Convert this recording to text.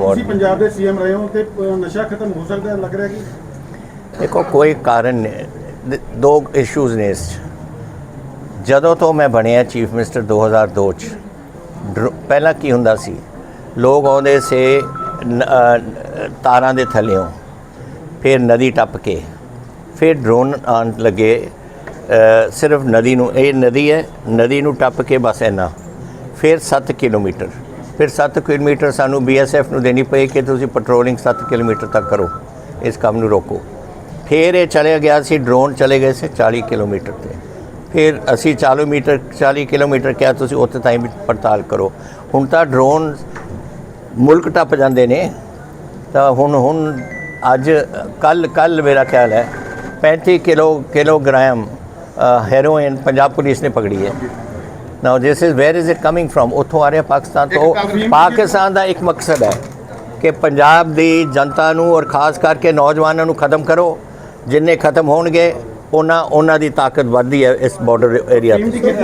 ਤੁਸੀਂ ਪੰਜਾਬ ਦੇ ਸੀਐਮ ਰਹੇ ਹੋ ਤੇ ਨਸ਼ਾ ਖਤਮ ਹੋ ਸਕਦਾ ਲੱਗ ਰਿਹਾ ਕਿ? ਦੇਖੋ, ਕੋਈ ਕਾਰਨ ਨਹੀਂ। ਦੋ ਇਸ਼ੂਜ਼ ਨੇ ਇਸ 'ਚ। ਜਦੋਂ ਤੋਂ ਮੈਂ ਬਣਿਆ ਚੀਫ ਮਿਨਿਸਟਰ 2002 ਚ, ਡਰ- ਪਹਿਲਾਂ ਕੀ ਹੁੰਦਾ ਸੀ? ਲੋਕ ਆਉਂਦੇ ਸੇ ਤਾਰਾਂ ਦੇ ਥੱਲਿਓਂ, ਫਿਰ ਨਦੀ ਟੱਪ ਕੇ, ਫਿਰ ਡਰੋਨ ਆਉਣ ਲੱਗੇ ਸਿਰਫ ਨਦੀ ਨੂੰ, ਇਹ ਨਦੀ ਹੈ, ਨਦੀ ਨੂੰ ਟੱਪ ਕੇ ਬਸ ਇੰਨਾ, ਫਿਰ 7 ਕਿਲੋਮੀਟਰ। ਫਿਰ 7 ਕਿਲੋਮੀਟਰ ਸਾਨੂੰ ਬੀਐਸਐਫ ਨੂੰ ਦੇਣੀ ਪਈ ਕਿ ਤੁਸੀਂ ਪੈਟਰੋਲਿੰਗ 7 ਕਿਲੋਮੀਟਰ ਤੱਕ ਕਰੋ, ਇਸ ਕੰਮ ਨੂੰ ਰੋਕੋ। ਫਿਰ ਇਹ ਚਲੇ ਗਿਆ ਸੀ ਡਰੋਨ ਚਲੇ ਗਏ ਸੀ 40 ਕਿਲੋਮੀਟਰ ਤੇ। ਫਿਰ ਅਸੀਂ 40 ਮੀਟਰ 40 ਕਿਲੋਮੀਟਰ ਕਿਹਾ ਤੁਸੀਂ ਉੱਥੇ ਤਾਈਂ ਵੀ ਪੜਤਾਲ ਕਰੋ। ਹੁਣ ਤਾਂ ਡਰੋਨ ਮੁਲਕ ਟੱਪ ਜਾਂਦੇ ਨੇ। ਤਾਂ ਹੁਣ ਹੁਣ ਅੱਜ, ਕੱਲ ਕੱਲ ਮੇਰਾ ਖਿਆਲ ਹੈ 35 kilo, kilogram heroin Punjab police ਨੇ ਪਕੜੀ ਹੈ। Now this is where is it coming from ਉੱਥੋਂ ਆ ਰਿਹਾ ਪਾਕਿਸਤਾਨ ਤੋਂ। ਪਾਕਿਸਤਾਨ ਦਾ ਇੱਕ ਮਕਸਦ ਹੈ ਕਿ ਪੰਜਾਬ ਦੀ ਜਨਤਾ ਨੂੰ ਔਰ ਖਾਸ ਕਰਕੇ ਨੌਜਵਾਨਾਂ ਨੂੰ ਖਤਮ ਕਰੋ। ਜਿੰਨੇ ਖਤਮ ਹੋਣਗੇ ਉਹਨਾਂ ਉਹਨਾਂ ਦੀ ਤਾਕਤ ਵੱਧਦੀ ਹੈ ਇਸ ਬਾਰਡਰ ਏਰੀਆ ਤੇ।